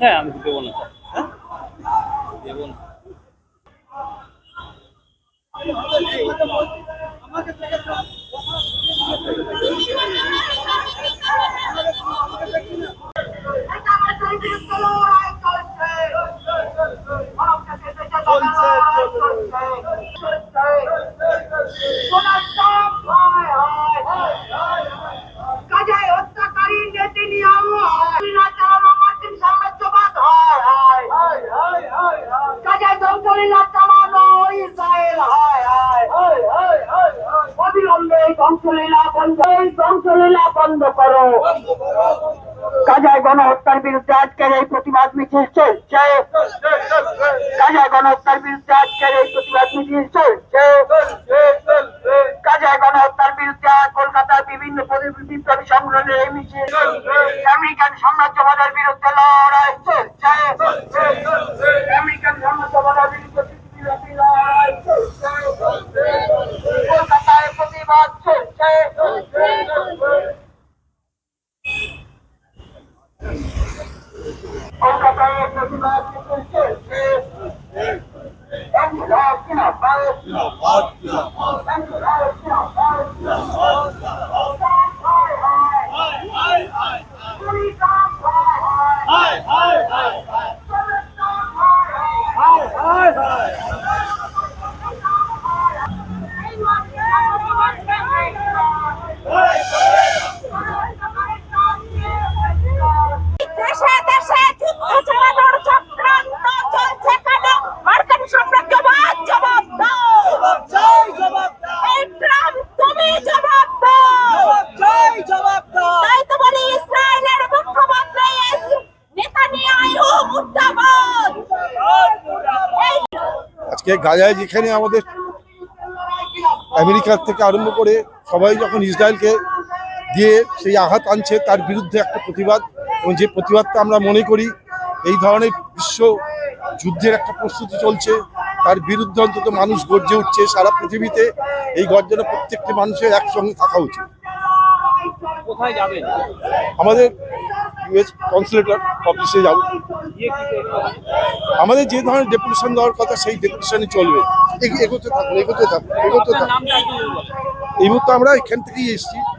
হ্যাঁ আমি দেবো না হ্যাঁ? দেবো না। কাজায় হত্যাকারী নেতিনিয়াহু হয় চালানো মার্কিন সাম্রাজ্যবাদ হয় হয় কাজায় ধ্বংসলীলা চালানো ইসরায়েল হয় হয় ধ্বংসলীলা বন্ধ এই ধ্বংসলীলা বন্ধ করো। কাজায় গণহত্যার বিরুদ্ধে আজকের এই প্রতিবাদ মিছিল চলছে। কাজায় গণহত্যার বিরুদ্ধে আজকের এই প্রতিবাদ মিছিল চলছে। কাজায় গণহত্যার বিরুদ্ধে কলকাতার বিভিন্ন বিপ্লবী সংগ্রামের এই মিছিল, আমেরিকান সাম্রাজ্যবাদের বিরুদ্ধে লড়াই চলছে আমেরিকান সাম্রাজ্যবাদের বিরুদ্ধে পৃথিবীব্যাপী লড়াই চলছে কলকাতায় প্রতিবাদ চলছে কলকাতায় প্রতিবাদ আজকে গাজায় যেখানে আমাদের আমেরিকার থেকে আরম্ভ করে সবাই যখন ইসরায়েলকে দিয়ে সেই আঘাত আনছে তার বিরুদ্ধে একটা প্রতিবাদ এবং যে প্রতিবাদটা আমরা মনে করি এই ধরনের বিশ্ব যুদ্ধের একটা প্রস্তুতি চলছে। তার বিরুদ্ধে অন্তত মানুষ গর্জে উঠছে। সারা পৃথিবীতে এই গর্জনে প্রত্যেকটি মানুষের একসঙ্গে থাকা উচিত। কোথায় যাবেন? আমাদের ইউএস কনসুলেটর অফিসে যাব। আমাদের যে ধরনের ডেপুটেশন দেওয়ার কথা সেই ডেপুটেশনই চলবে। এগ- এগোতে থাকবে এগোতে থাকবে এগোতে থাকবে থাকুন। এই মুহূর্তে আমরা এখান থেকেই এসেছি।